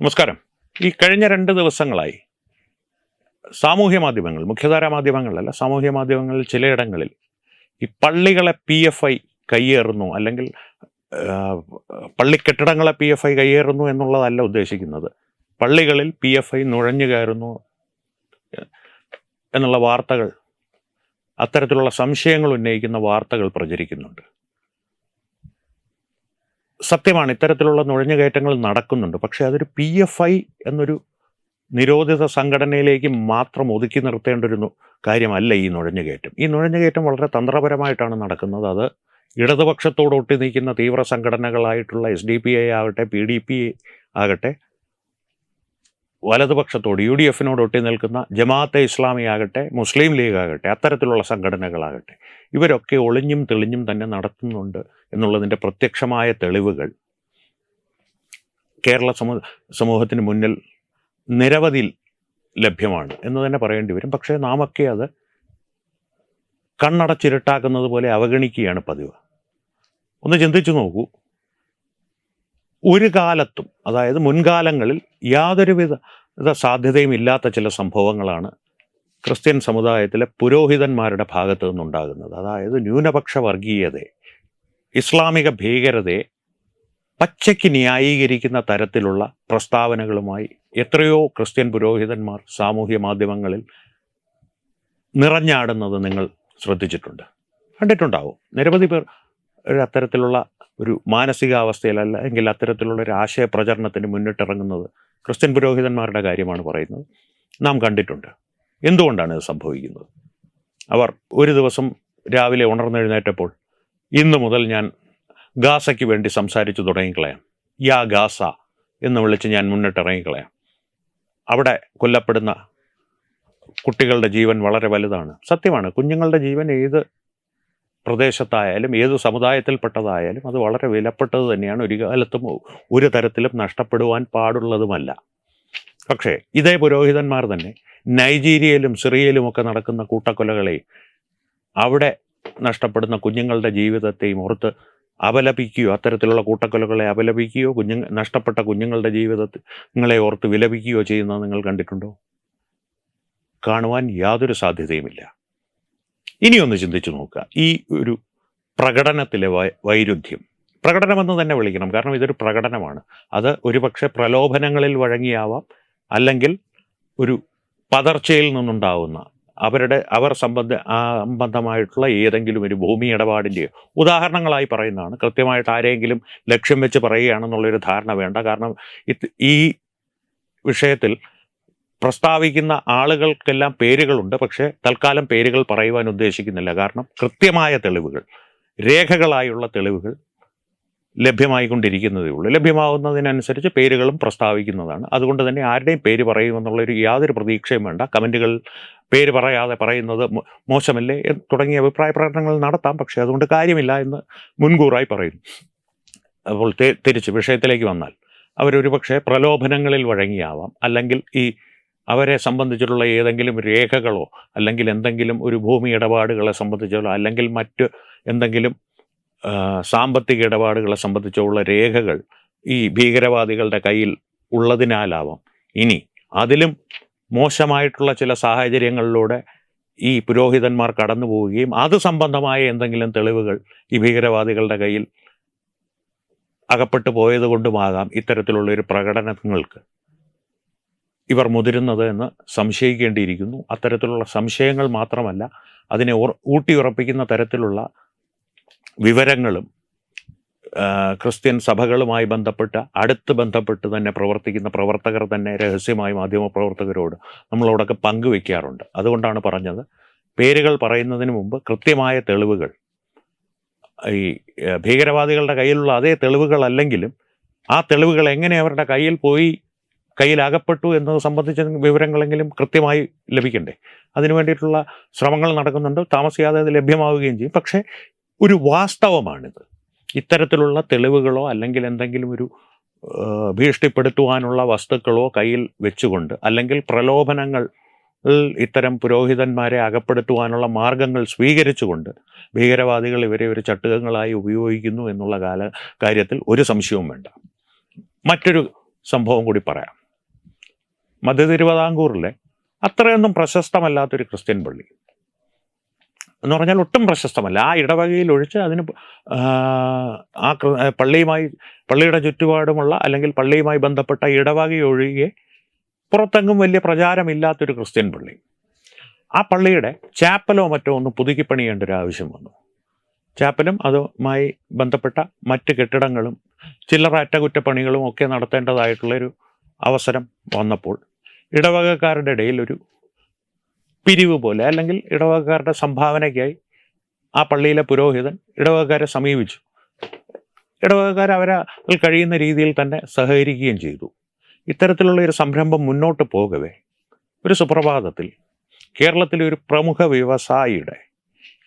നമസ്കാരം. ഈ കഴിഞ്ഞ രണ്ട് ദിവസങ്ങളായി സാമൂഹ്യ മാധ്യമങ്ങൾ മുഖ്യധാരാ മാധ്യമങ്ങളിലല്ല സാമൂഹ്യ മാധ്യമങ്ങളിൽ ചിലയിടങ്ങളിൽ ഈ പള്ളികളെ പി എഫ് ഐ കയ്യേറുന്നു അല്ലെങ്കിൽ പള്ളിക്കെട്ടിടങ്ങളെ പി എഫ് ഐ കയ്യേറുന്നു എന്നുള്ളതല്ല ഉദ്ദേശിക്കുന്നത്. പള്ളികളിൽ പി എഫ് ഐ നുഴഞ്ഞു കയറുന്നു എന്നുള്ള വാർത്തകൾ അത്തരത്തിലുള്ള സംശയങ്ങൾ ഉന്നയിക്കുന്ന വാർത്തകൾ പ്രചരിക്കുന്നുണ്ട്. സത്യമാണ് ഇത്തരത്തിലുള്ള നുഴഞ്ഞുകയറ്റങ്ങൾ നടക്കുന്നുണ്ട്. പക്ഷേ അതൊരു പി എഫ് ഐ എന്നൊരു നിരോധിത സംഘടനയിലേക്ക് മാത്രം ഒതുക്കി നിർത്തേണ്ട ഒരു കാര്യമല്ല ഈ നുഴഞ്ഞുകയറ്റം. ഈ നുഴഞ്ഞുകയറ്റം വളരെ തന്ത്രപരമായിട്ടാണ് നടക്കുന്നത്. അത് ഇടതുപക്ഷത്തോട് ഒട്ടി നിൽക്കുന്ന തീവ്ര സംഘടനകളായിട്ടുള്ള എസ് ഡി പി ഐ ആകട്ടെ പി ഡി പി ആകട്ടെ വലതുപക്ഷത്തോട് യു ഡി എഫിനോട് ഒട്ടി നിൽക്കുന്ന ജമാഅത്തെ ഇസ്ലാമി ആകട്ടെ മുസ്ലിം ലീഗ് ആകട്ടെ അത്തരത്തിലുള്ള സംഘടനകളാകട്ടെ ഇവരൊക്കെ ഒളിഞ്ഞും തെളിഞ്ഞും തന്നെ നടത്തുന്നുണ്ട് എന്നുള്ളതിന്റെ പ്രത്യക്ഷമായ തെളിവുകൾ കേരള സമൂ സമൂഹത്തിന് മുന്നിൽ നിരവധി ലഭ്യമാണ് എന്ന് തന്നെ പറയേണ്ടി വരും. പക്ഷേ നാമൊക്കെ അത് കണ്ണടച്ചിരുട്ടാക്കുന്നത് പോലെ അവഗണിക്കുകയാണ് പതിവ്. ഒന്ന് ചിന്തിച്ചു നോക്കൂ. ഒരു കാലത്തും അതായത് മുൻകാലങ്ങളിൽ യാതൊരുവിധ വിധ സാധ്യതയും ഇല്ലാത്ത ചില സംഭവങ്ങളാണ് ക്രിസ്ത്യൻ സമുദായത്തിലെ പുരോഹിതന്മാരുടെ ഭാഗത്തു നിന്നുണ്ടാകുന്നത്. അതായത് ന്യൂനപക്ഷ വർഗീയതയെ ഇസ്ലാമിക ഭീകരതയെ പച്ചയ്ക്ക് ന്യായീകരിക്കുന്ന തരത്തിലുള്ള പ്രസ്താവനകളുമായി എത്രയോ ക്രിസ്ത്യൻ പുരോഹിതന്മാർ സാമൂഹ്യ മാധ്യമങ്ങളിൽ നിറഞ്ഞാടുന്നത് നിങ്ങൾ ശ്രദ്ധിച്ചിട്ടുണ്ട്. കണ്ടിട്ടുണ്ടാവും. നിരവധി പേർ അത്തരത്തിലുള്ള ഒരു മാനസികാവസ്ഥയിലല്ല എങ്കിൽ അത്തരത്തിലുള്ള ഒരു ആശയ പ്രചരണത്തിന് മുന്നിട്ടിറങ്ങുന്നത് ക്രിസ്ത്യൻ പുരോഹിതന്മാരുടെ കാര്യമാണ് പറയുന്നത്. നാം കണ്ടിട്ടുണ്ട്. എന്തുകൊണ്ടാണ് ഇത് സംഭവിക്കുന്നത്? അവർ ഒരു ദിവസം രാവിലെ ഉണർന്നെഴുന്നേറ്റപ്പോൾ ഇന്നു മുതൽ ഞാൻ ഗാസയ്ക്ക് വേണ്ടി സംസാരിച്ചു തുടങ്ങിക്കളയാം. യാ ഗാസ എന്ന് വിളിച്ച് ഞാൻ മുന്നിട്ടിറങ്ങിക്കളയാം. അവിടെ കൊല്ലപ്പെടുന്ന കുട്ടികളുടെ ജീവൻ വളരെ വലുതാണ്. സത്യമാണ് കുഞ്ഞുങ്ങളുടെ ജീവൻ ഏത് പ്രദേശത്തായാലും ഏത് സമുദായത്തിൽപ്പെട്ടതായാലും അത് വളരെ വിലപ്പെട്ടത് തന്നെയാണ്. ഒരു കാലത്തും ഒരു തരത്തിലും നഷ്ടപ്പെടുവാൻ പാടുള്ളതുമല്ല. പക്ഷേ ഇതേ പുരോഹിതന്മാർ തന്നെ നൈജീരിയയിലും സിറിയയിലും ഒക്കെ നടക്കുന്ന കൂട്ടക്കൊലകളെയും അവിടെ നഷ്ടപ്പെടുന്ന കുഞ്ഞുങ്ങളുടെ ജീവിതത്തെയും ഓർത്ത് അപലപിക്കുകയോ അത്തരത്തിലുള്ള കൂട്ടക്കൊലകളെ അപലപിക്കുകയോ കുഞ്ഞു നഷ്ടപ്പെട്ട കുഞ്ഞുങ്ങളുടെ ജീവിതങ്ങളെ ഓർത്ത് വിലപിക്കുകയോ ചെയ്യുന്നത് നിങ്ങൾ കണ്ടിട്ടുണ്ടോ? കാണുവാൻ യാതൊരു സാധ്യതയുമില്ല. ഇനിയൊന്ന് ചിന്തിച്ചു നോക്കുക. ഈ ഒരു പ്രകടനത്തിലെ വൈരുദ്ധ്യം. പ്രകടനമെന്ന് തന്നെ വിളിക്കണം. കാരണം ഇതൊരു പ്രകടനമാണ്. അത് ഒരുപക്ഷെ പ്രലോഭനങ്ങളിൽ വഴങ്ങിയാവാം. അല്ലെങ്കിൽ ഒരു പതർച്ചയിൽ നിന്നുണ്ടാവുന്ന അവരുടെ അവർ സംബന്ധ സംബന്ധമായിട്ടുള്ള ഏതെങ്കിലും ഒരു ഭൂമി ഇടപാടിന്റെയോ ഉദാഹരണങ്ങളായി പറയുന്നതാണ്. കൃത്യമായിട്ട് ആരെങ്കിലും ലക്ഷ്യം വെച്ച് പറയുകയാണെന്നുള്ളൊരു ധാരണ വേണ്ട. കാരണം ഈ വിഷയത്തിൽ പ്രസ്താവിക്കുന്ന ആളുകൾക്കെല്ലാം പേരുകളുണ്ട് പക്ഷേ തൽക്കാലം പേരുകൾ പറയുവാൻ ഉദ്ദേശിക്കുന്നില്ല. കാരണം കൃത്യമായ തെളിവുകൾ രേഖകളായുള്ള തെളിവുകൾ ലഭ്യമായിക്കൊണ്ടിരിക്കുന്നതേ ഉള്ളൂ. ലഭ്യമാവുന്നതിനനുസരിച്ച് പേരുകളും പ്രസ്താവിക്കുന്നതാണ്. അതുകൊണ്ട് തന്നെ ആരുടെയും പേര് പറയുമെന്നുള്ളൊരു യാതൊരു പ്രതീക്ഷയും വേണ്ട. കമന്റുകൾ പേര് പറയാതെ പറയുന്നത് മോശമല്ലേ തുടങ്ങിയ അഭിപ്രായ പ്രകടനങ്ങൾ നടത്താം. പക്ഷേ അതുകൊണ്ട് കാര്യമില്ല എന്ന് മുൻകൂറായി പറയുന്നു അപ്പോൾ തിരിച്ച് വിഷയത്തിലേക്ക് വന്നാൽ അവരൊരു പക്ഷേ പ്രലോഭനങ്ങളിൽ വഴങ്ങിയാവാം. അല്ലെങ്കിൽ ഈ അവരെ സംബന്ധിച്ചിട്ടുള്ള ഏതെങ്കിലും രേഖകളോ അല്ലെങ്കിൽ എന്തെങ്കിലും ഒരു ഭൂമി ഇടപാടുകളെ സംബന്ധിച്ചോ അല്ലെങ്കിൽ മറ്റ് എന്തെങ്കിലും സാമ്പത്തിക ഇടപാടുകളെ സംബന്ധിച്ചോ ഉള്ള രേഖകൾ ഈ ഭീകരവാദികളുടെ കയ്യിൽ ഉള്ളതിനാലാവാം. ഇനി അതിലും മോശമായിട്ടുള്ള ചില സാഹചര്യങ്ങളിലൂടെ ഈ പുരോഹിതന്മാർ കടന്നു പോവുകയും അത് സംബന്ധമായ എന്തെങ്കിലും തെളിവുകൾ ഈ ഭീകരവാദികളുടെ കയ്യിൽ അകപ്പെട്ടു പോയത് കൊണ്ടുമാകാം ഇത്തരത്തിലുള്ള ഒരു പ്രകടനങ്ങൾക്ക്. ഇവർ മുതിരുന്നത് എന്ന് സംശയിക്കേണ്ടിയിരിക്കുന്നു. അത്തരത്തിലുള്ള സംശയങ്ങൾ മാത്രമല്ല അതിനെ ഊട്ടിയുറപ്പിക്കുന്ന തരത്തിലുള്ള വിവരങ്ങളും ക്രിസ്ത്യൻ സഭകളുമായി ബന്ധപ്പെട്ട് അടുത്ത് ബന്ധപ്പെട്ട് തന്നെ പ്രവർത്തിക്കുന്ന പ്രവർത്തകർ തന്നെ രഹസ്യമായി മാധ്യമ പ്രവർത്തകരോട് നമ്മളോടൊക്കെ പങ്കുവെക്കാറുണ്ട്. അതുകൊണ്ടാണ് പറഞ്ഞത്. പേരുകൾ പറയുന്നതിന് മുമ്പ് കൃത്യമായ തെളിവുകൾ. ഈ ഭീകരവാദികളുടെ കയ്യിലുള്ള അതേ തെളിവുകളല്ലെങ്കിലും ആ തെളിവുകൾ എങ്ങനെ അവരുടെ കയ്യിൽ പോയി കയ്യിൽ അകപ്പെട്ടു എന്നത് സംബന്ധിച്ച വിവരങ്ങളെങ്കിലും കൃത്യമായി ലഭിക്കണ്ടേ? അതിനു വേണ്ടിയിട്ടുള്ള ശ്രമങ്ങൾ നടക്കുന്നുണ്ട്. താമസിയാതെ അത് ലഭ്യമാവുകയും ചെയ്യും. പക്ഷേ ഒരു വാസ്തവമാണിത്. ഇത്തരത്തിലുള്ള തെളിവുകളോ അല്ലെങ്കിൽ എന്തെങ്കിലും ഒരു ഭീഷണിപ്പെടുത്തുവാനുള്ള വസ്തുക്കളോ കയ്യിൽ വെച്ചുകൊണ്ട് അല്ലെങ്കിൽ പ്രലോഭനങ്ങൾ ഇത്തരം പുരോഹിതന്മാരെ അകപ്പെടുത്തുവാനുള്ള മാർഗങ്ങൾ സ്വീകരിച്ചുകൊണ്ട് ഭീകരവാദികൾ ഇവരെ ഒരു ചട്ടുകങ്ങളായി ഉപയോഗിക്കുന്നു എന്നുള്ള കാല കാര്യത്തിൽ ഒരു സംശയവും വേണ്ട. മറ്റൊരു സംഭവം കൂടി പറയാം. മധ്യ തിരുവിതാംകൂറിലെ അത്രയൊന്നും പ്രശസ്തമല്ലാത്തൊരു ക്രിസ്ത്യൻ പള്ളി. എന്ന് പറഞ്ഞാൽ ഒട്ടും പ്രശസ്തമല്ല. ആ ഇടവകയിൽ ഒഴിച്ച് അതിന് ആ, പള്ളിയുമായി പള്ളിയുടെ ചുറ്റുപാടുമുള്ള അല്ലെങ്കിൽ പള്ളിയുമായി ബന്ധപ്പെട്ട ഇടവക ഒഴികെ പുറത്തെങ്ങും വലിയ പ്രചാരമില്ലാത്തൊരു ക്രിസ്ത്യൻ പള്ളി. ആ പള്ളിയുടെ ചാപ്പലോ മറ്റോ ഒന്ന് പുതുക്കി പണിയേണ്ട ഒരു ആവശ്യം വന്നു. ചാപ്പലും അതുമായി ബന്ധപ്പെട്ട മറ്റ് കെട്ടിടങ്ങളും ചില്ലറ അറ്റകുറ്റപ്പണികളും ഒക്കെ നടത്തേണ്ടതായിട്ടുള്ളൊരു അവസരം വന്നപ്പോൾ ഇടവകക്കാരുടെ ഇടയിൽ ഒരു പിരിവ് പോലെ അല്ലെങ്കിൽ ഇടവകക്കാരുടെ സംഭാവനയ്ക്കായി ആ പള്ളിയിലെ പുരോഹിതൻ ഇടവകക്കാരെ സമീപിച്ചു. ഇടവകക്കാർ അവരെ കഴിയുന്ന രീതിയിൽ തന്നെ സഹകരിക്കുകയും ചെയ്തു. ഇത്തരത്തിലുള്ള ഒരു സംരംഭം മുന്നോട്ട് പോകവേ. ഒരു സുപ്രഭാതത്തിൽ കേരളത്തിലെ ഒരു പ്രമുഖ വ്യവസായിയുടെ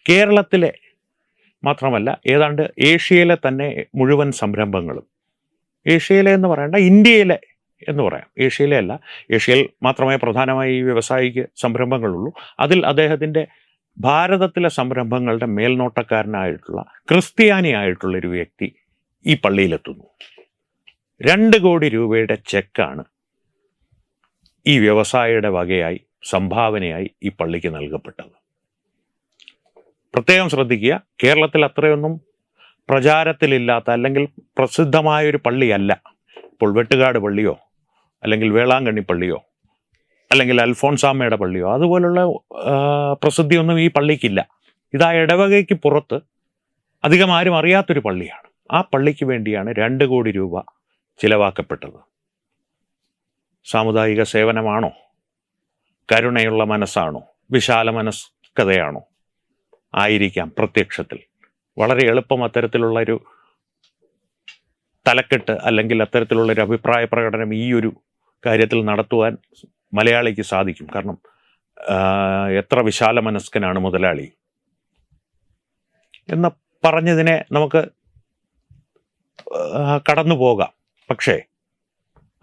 കേരളത്തിലെ മാത്രമല്ല ഏതാണ്ട് ഏഷ്യയിലെ തന്നെ മുഴുവൻ സംരംഭങ്ങളും. ഏഷ്യയിലെ എന്ന് പറയേണ്ട ഇന്ത്യയിലെ എന്ന് പറയാം. ഏഷ്യയിലെ അല്ല. ഏഷ്യയിൽ മാത്രമേ പ്രധാനമായി ഈ വ്യവസായിക്ക് സംരംഭങ്ങളുള്ളൂ. അതിൽ അദ്ദേഹത്തിന്റെ ഭാരതത്തിലെ സംരംഭങ്ങളുടെ മേൽനോട്ടക്കാരനായിട്ടുള്ള ക്രിസ്ത്യാനിയായിട്ടുള്ള ഒരു വ്യക്തി ഈ പള്ളിയിലെത്തുന്നു. രണ്ട് കോടി രൂപയുടെ ചെക്കാണ് ഈ വ്യവസായിയുടെ വകയായി സംഭാവനയായി ഈ പള്ളിക്ക് നൽകപ്പെട്ടത്. പ്രത്യേകം ശ്രദ്ധിക്കുക കേരളത്തിൽ അത്രയൊന്നും പ്രചാരത്തിലില്ലാത്ത അല്ലെങ്കിൽ പ്രസിദ്ധമായൊരു പള്ളിയല്ല. ഇപ്പോൾ വെട്ടുകാട് പള്ളിയോ അല്ലെങ്കിൽ വേളാങ്കണ്ണി പള്ളിയോ അല്ലെങ്കിൽ അൽഫോൺസാമ്മയുടെ പള്ളിയോ അതുപോലുള്ള പ്രസിദ്ധിയൊന്നും ഈ പള്ളിക്കില്ല. ഇത് ആ ഇടവകയ്ക്ക് പുറത്ത് അധികം ആരും അറിയാത്തൊരു പള്ളിയാണ്. ആ പള്ളിക്ക് വേണ്ടിയാണ് രണ്ട് കോടി രൂപ ചിലവാക്കപ്പെട്ടത്. സാമുദായിക സേവനമാണോ? കരുണയുള്ള മനസ്സാണോ? വിശാല മനസ്കതയാണോ? ആയിരിക്കാം പ്രത്യക്ഷത്തിൽ. വളരെ എളുപ്പം അത്തരത്തിലുള്ള ഒരു തലക്കെട്ട് അല്ലെങ്കിൽ അത്തരത്തിലുള്ള ഒരു അഭിപ്രായ പ്രകടനം ഈ ഒരു കാര്യത്തിൽ നടത്തുവാൻ മലയാളിക്ക് സാധിക്കും. കാരണം എത്ര വിശാല മനസ്കനാണ് മുതലാളി. എന്ന് പറഞ്ഞതിനെ നമുക്ക് കടന്നു പോകാം. പക്ഷേ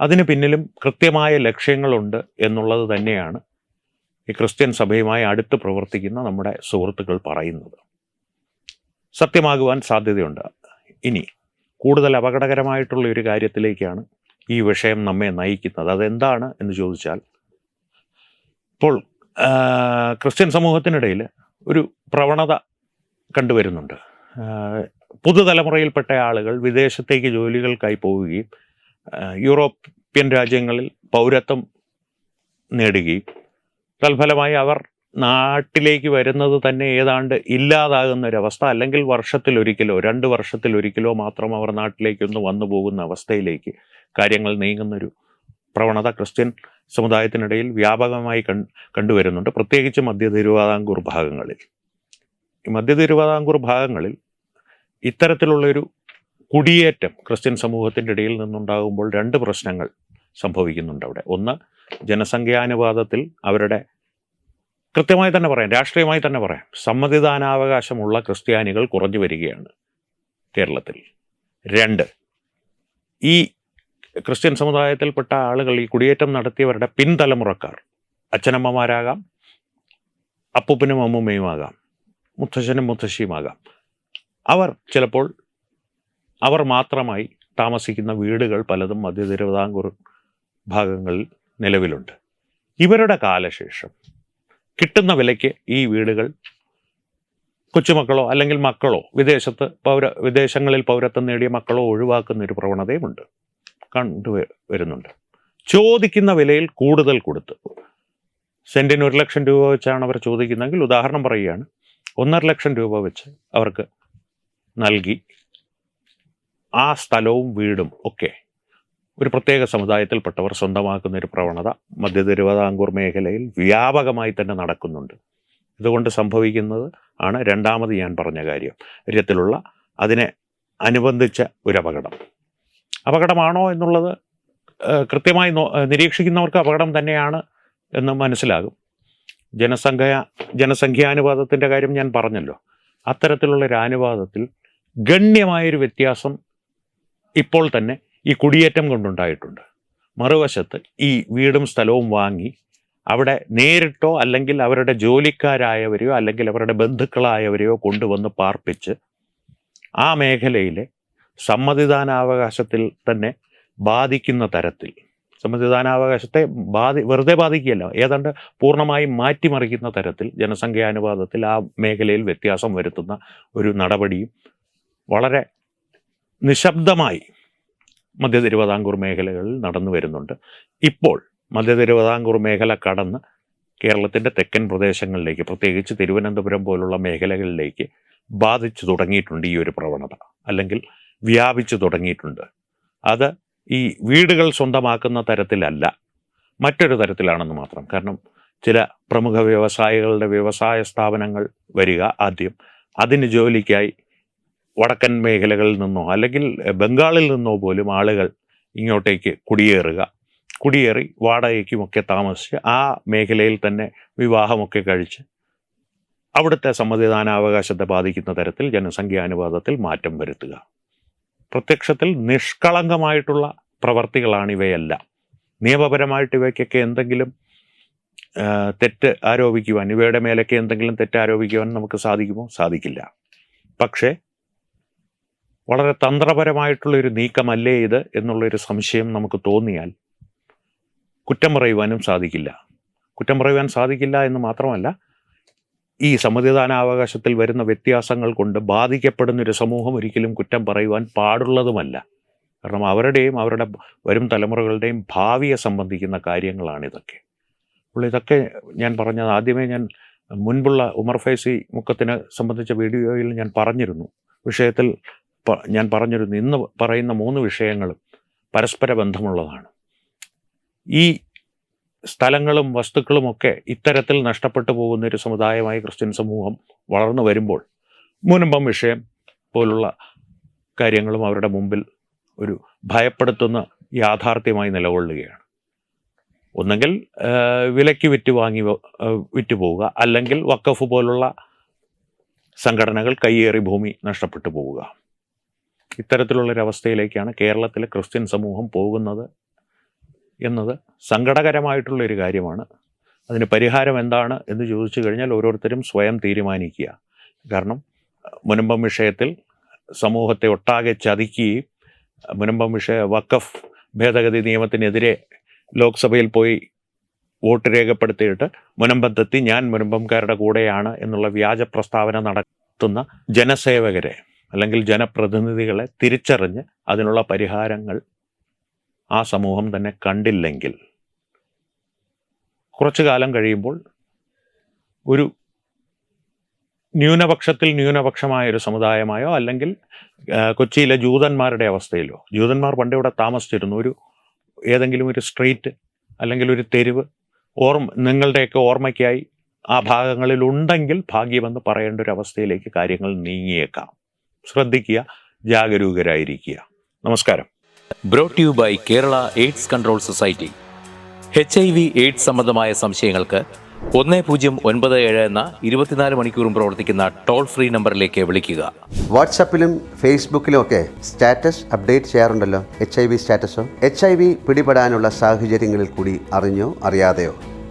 അതിന് പിന്നിലും കൃത്യമായ ലക്ഷ്യങ്ങളുണ്ട് എന്നുള്ളത് തന്നെയാണ് ഈ ക്രിസ്ത്യൻ സഭയുമായി അടുത്ത് പ്രവർത്തിക്കുന്ന നമ്മുടെ സുഹൃത്തുക്കൾ പറയുന്നത്. സത്യമാകുവാൻ സാധ്യതയുണ്ട്. ഇനി കൂടുതൽ അപകടകരമായിട്ടുള്ള ഒരു കാര്യത്തിലേക്കാണ് ഈ വിഷയം നമ്മെ നയിക്കുന്നത്. അതെന്താണ് എന്ന് ചോദിച്ചാൽ ഇപ്പോൾ ക്രിസ്ത്യൻ സമൂഹത്തിനിടയിൽ ഒരു പ്രവണത കണ്ടുവരുന്നുണ്ട്. പുതുതലമുറയിൽപ്പെട്ട ആളുകൾ വിദേശത്തേക്ക് ജോലികൾക്കായി പോവുകയും യൂറോപ്യൻ രാജ്യങ്ങളിൽ പൗരത്വം നേടുകയും തൽഫലമായി അവർ നാട്ടിലേക്ക് വരുന്നത് തന്നെ ഏതാണ്ട് ഇല്ലാതാകുന്ന ഒരവസ്ഥ അല്ലെങ്കിൽ വർഷത്തിലൊരിക്കലോ രണ്ട് വർഷത്തിലൊരിക്കലോ മാത്രം അവർ നാട്ടിലേക്കൊന്ന് വന്നു പോകുന്ന അവസ്ഥയിലേക്ക് കാര്യങ്ങൾ നീങ്ങുന്നൊരു പ്രവണത ക്രിസ്ത്യൻ സമുദായത്തിനിടയിൽ വ്യാപകമായി കണ്ടുവരുന്നുണ്ട്. പ്രത്യേകിച്ച് മധ്യ തിരുവിതാംകൂർ ഭാഗങ്ങളിൽ. ഈ മധ്യ തിരുവിതാംകൂർ ഭാഗങ്ങളിൽ ഇത്തരത്തിലുള്ളൊരു കുടിയേറ്റം ക്രിസ്ത്യൻ സമൂഹത്തിന്റെ ഇടയിൽ നിന്നുണ്ടാകുമ്പോൾ രണ്ട് പ്രശ്നങ്ങൾ സംഭവിക്കുന്നുണ്ട് അവിടെ. ഒന്ന് ജനസംഖ്യാനുപാതത്തിൽ അവരുടെ കൃത്യമായി തന്നെ പറയാം രാഷ്ട്രീയമായി തന്നെ പറയാം. സമ്മതിദാനാവകാശമുള്ള ക്രിസ്ത്യാനികൾ കുറഞ്ഞു വരികയാണ് കേരളത്തിൽ. രണ്ട് ഈ ക്രിസ്ത്യൻ സമുദായത്തിൽപ്പെട്ട ആളുകൾ ഈ കുടിയേറ്റം നടത്തിയവരുടെ പിൻതലമുറക്കാർ അച്ഛനമ്മമാരാകാം അപ്പൂപ്പനും അമ്മൂമ്മയുമാകാം മുത്തശ്ശനും മുത്തശ്ശിയുമാകാം അവർ ചിലപ്പോൾ അവർ മാത്രമായി താമസിക്കുന്ന വീടുകൾ പലതും മധ്യ തിരുവിതാംകൂർ ഭാഗങ്ങളിൽ നിലവിലുണ്ട്. ഇവരുടെ കാലശേഷം കിട്ടുന്ന വിലയ്ക്ക് ഈ വീടുകൾ കൊച്ചുമക്കളോ അല്ലെങ്കിൽ മക്കളോ വിദേശത്ത് പൗര വിദേശങ്ങളിൽ പൗരത്വം നേടിയ മക്കളോ ഒഴിവാക്കുന്ന ഒരു പ്രവണതയുമുണ്ട്. കണ്ടു വരുന്നുണ്ട്. ചോദിക്കുന്ന വിലയിൽ കൂടുതൽ കൊടുത്ത്. സെന്റിന് ഒരു ലക്ഷം രൂപ വെച്ചാണ് അവർ ചോദിക്കുന്നതെങ്കിൽ ഉദാഹരണം പറയുകയാണ്. ഒന്നര ലക്ഷം രൂപ വെച്ച് അവർക്ക് നൽകി ആ സ്ഥലവും വീടും ഒക്കെ ഒരു പ്രത്യേക സമുദായത്തിൽപ്പെട്ടവർ സ്വന്തമാക്കുന്ന ഒരു പ്രവണത മധ്യ തിരുവിതാംകൂർ മേഖലയിൽ വ്യാപകമായി തന്നെ നടക്കുന്നുണ്ട്. ഇതുകൊണ്ട് സംഭവിക്കുന്നത് ആണ് രണ്ടാമത് ഞാൻ പറഞ്ഞ കാര്യം. കാര്യത്തിലുള്ള അതിനെ അനുബന്ധിച്ച ഒരു അപകടം. അപകടമാണോ എന്നുള്ളത് കൃത്യമായി നിരീക്ഷിക്കുന്നവർക്ക് അപകടം തന്നെയാണ് എന്ന് മനസ്സിലാകും. ജനസംഖ്യ ജനസംഖ്യാനുപാതത്തിന്റെ കാര്യം ഞാൻ പറഞ്ഞല്ലോ. അത്തരത്തിലുള്ള ഒരു അനുപാതത്തിൽ ഗണ്യമായൊരു വ്യത്യാസം ഇപ്പോൾ തന്നെ ഈ കുടിയേറ്റം കൊണ്ടുണ്ടായിട്ടുണ്ട്. മറുവശത്ത് ഈ വീടും സ്ഥലവും വാങ്ങി അവിടെ നേരിട്ടോ അല്ലെങ്കിൽ അവരുടെ ജോലിക്കാരായവരെയോ അല്ലെങ്കിൽ അവരുടെ ബന്ധുക്കളായവരെയോ കൊണ്ടുവന്ന് പാർപ്പിച്ച് ആ മേഖലയിലെ സമ്മതിദാനാവകാശത്തിൽ തന്നെ ബാധിക്കുന്ന തരത്തിൽ. സമ്മതിദാനാവകാശത്തെ ബാധി വെറുതെ ബാധിക്കുകയല്ല ഏതാണ്ട് പൂർണമായും മാറ്റിമറിക്കുന്ന തരത്തിൽ ജനസംഖ്യാനുപാതത്തിൽ ആ മേഖലയിൽ വ്യത്യാസം വരുത്തുന്ന ഒരു നടപടിയും വളരെ നിശബ്ദമായി മധ്യ തിരുവിതാംകൂർ മേഖലകളിൽ നടന്നു വരുന്നുണ്ട്. ഇപ്പോൾ മധ്യ തിരുവിതാംകൂർ മേഖല കടന്ന് കേരളത്തിന്റെ തെക്കൻ പ്രദേശങ്ങളിലേക്ക് പ്രത്യേകിച്ച് തിരുവനന്തപുരം പോലുള്ള മേഖലകളിലേക്ക് ബാധിച്ചു തുടങ്ങിയിട്ടുണ്ട് ഈ ഒരു പ്രവണത അല്ലെങ്കിൽ വ്യാപിച്ചു തുടങ്ങിയിട്ടുണ്ട്. അത് ഈ വീടുകൾ സ്വന്തമാക്കുന്ന തരത്തിലല്ല മറ്റൊരു തരത്തിലാണെന്ന് മാത്രം. കാരണം ചില പ്രമുഖ വ്യവസായികളുടെ വ്യവസായ സ്ഥാപനങ്ങൾ വരിക ആദ്യം അതിന് ജോലിക്കായി വടക്കൻ മേഖലകളിൽ നിന്നോ അല്ലെങ്കിൽ ബംഗാളിൽ നിന്നോ പോലും ആളുകൾ ഇങ്ങോട്ടേക്ക് കുടിയേറുക. കുടിയേറി വാടകയ്ക്കുമൊക്കെ താമസിച്ച് ആ മേഖലയിൽ തന്നെ വിവാഹമൊക്കെ കഴിച്ച് അവിടുത്തെ സമ്മതിദാനാവകാശത്തെ ബാധിക്കുന്ന തരത്തിൽ ജനസംഖ്യാനുപാതത്തിൽ മാറ്റം വരുത്തുക. പ്രത്യക്ഷത്തിൽ നിഷ്കളങ്കമായിട്ടുള്ള പ്രവർത്തികളാണ് ഇവയെല്ലാം. നിയമപരമായിട്ട് ഇവയ്ക്കൊക്കെ എന്തെങ്കിലും തെറ്റ് ആരോപിക്കുവാൻ ഇവയുടെ മേലൊക്കെ എന്തെങ്കിലും തെറ്റ് ആരോപിക്കുവാൻ നമുക്ക് സാധിക്കുമോ? സാധിക്കില്ല. പക്ഷേ വളരെ തന്ത്രപരമായിട്ടുള്ളൊരു നീക്കമല്ലേ ഇത് എന്നുള്ളൊരു സംശയം നമുക്ക് തോന്നിയാൽ കുറ്റം പറയുവാനും സാധിക്കില്ല. കുറ്റം പറയുവാൻ സാധിക്കില്ല എന്ന് മാത്രമല്ല ഈ സമ്മതിദാനാവകാശത്തിൽ വരുന്ന വ്യത്യാസങ്ങൾ കൊണ്ട് ബാധിക്കപ്പെടുന്നൊരു സമൂഹം ഒരിക്കലും കുറ്റം പറയുവാൻ പാടുള്ളതുമല്ല. കാരണം അവരുടെയും അവരുടെ വരും തലമുറകളുടെയും ഭാവിയെ സംബന്ധിക്കുന്ന കാര്യങ്ങളാണ് ഇതൊക്കെ അപ്പോൾ ഇതൊക്കെ ഞാൻ പറഞ്ഞത് ആദ്യമേ ഞാൻ മുൻപുള്ള ഉമർ ഫൈസി മുക്കത്തിനെ സംബന്ധിച്ച വീഡിയോയിൽ ഞാൻ പറഞ്ഞിരുന്നു. വിഷയത്തിൽ ഞാൻ പറഞ്ഞിരുന്നു നിന്ന് പറയുന്ന മൂന്ന് വിഷയങ്ങളും പരസ്പര ബന്ധമുള്ളതാണ്. ഈ സ്ഥലങ്ങളും വസ്തുക്കളുമൊക്കെ ഇത്തരത്തിൽ നഷ്ടപ്പെട്ടു പോകുന്ന ഒരു സമുദായമായി ക്രിസ്ത്യൻ സമൂഹം വളർന്നു വരുമ്പോൾ മുനമ്പം വിഷയം പോലുള്ള കാര്യങ്ങളും അവരുടെ മുമ്പിൽ ഒരു ഭയപ്പെടുത്തുന്ന യാഥാർത്ഥ്യമായി നിലകൊള്ളുകയാണ്. ഒന്നെങ്കിൽ വിലയ്ക്ക് വിറ്റ് വാങ്ങി വിറ്റ് പോവുക അല്ലെങ്കിൽ വക്കഫ് പോലുള്ള സംഘടനകൾ കയ്യേറി ഭൂമി നഷ്ടപ്പെട്ടു പോവുക. ഇത്തരത്തിലുള്ളൊരവസ്ഥയിലേക്കാണ് കേരളത്തിലെ ക്രിസ്ത്യൻ സമൂഹം പോകുന്നത് എന്നത് സങ്കടകരമായിട്ടുള്ളൊരു കാര്യമാണ്. അതിന് പരിഹാരം എന്താണ് എന്ന് ചോദിച്ചു കഴിഞ്ഞാൽ ഓരോരുത്തരും സ്വയം തീരുമാനിക്കുക. കാരണം മുനമ്പം വിഷയത്തിൽ സമൂഹത്തെ ഒട്ടാകെ ചതിക്കുകയും മുനമ്പം വിഷയ വക്കഫ് ഭേദഗതി നിയമത്തിനെതിരെ ലോക്സഭയിൽ പോയി വോട്ട് രേഖപ്പെടുത്തിയിട്ട് മുനമ്പത്തെത്തി ഞാൻ മുനമ്പംകാരുടെ കൂടെയാണ് എന്നുള്ള വ്യാജ പ്രസ്താവന നടത്തുന്ന ജനസേവകരെ അല്ലെങ്കിൽ ജനപ്രതിനിധികളെ തിരിച്ചറിഞ്ഞ് അതിനുള്ള പരിഹാരങ്ങൾ ആ സമൂഹം തന്നെ കണ്ടില്ലെങ്കിൽ. കുറച്ചു കാലം കഴിയുമ്പോൾ ഒരു ന്യൂനപക്ഷത്തിൽ ന്യൂനപക്ഷമായ ഒരു സമുദായമായോ അല്ലെങ്കിൽ കൊച്ചിയിലെ ജൂതന്മാരുടെ അവസ്ഥയിലോ ജൂതന്മാർ പണ്ട് ഇവിടെ താമസിച്ചിരുന്നു ഒരു ഏതെങ്കിലും ഒരു സ്ട്രീറ്റ് അല്ലെങ്കിൽ ഒരു തെരുവ് ഓർമ്മ നിങ്ങളുടെയൊക്കെ ഓർമ്മയ്ക്കായി ആ ഭാഗങ്ങളിൽ ഉണ്ടെങ്കിൽ ഭാഗ്യമെന്ന് പറയേണ്ട ഒരു അവസ്ഥയിലേക്ക് കാര്യങ്ങൾ നീങ്ങിയേക്കാം. ശ്രദ്ധിക്കുക ജാഗരൂകരായിരിക്കുക. നമസ്കാരം. Brought you by Kerala AIDS control society H I V AIDS സംബന്ധമായ സംശയങ്ങൾക്ക് ഒന്ന് പൂജ്യം ഒൻപത് ഏഴ് എന്ന ഇരുപത്തിനാല് മണിക്കൂറും പ്രവർത്തിക്കുന്ന ടോൾ ഫ്രീ നമ്പറിലേക്ക് വിളിക്കുക. വാട്സാപ്പിലും ഫേസ്ബുക്കിലും ഒക്കെ സ്റ്റാറ്റസ് അപ്ഡേറ്റ് ചെയ്യാറുണ്ടല്ലോ എച്ച് ഐ വി സ്റ്റാറ്റസോ? എച്ച് ഐ വി പിടിപെടാനുള്ള സാഹചര്യങ്ങളിൽ കൂടി അറിഞ്ഞോ അറിയാതെയോ?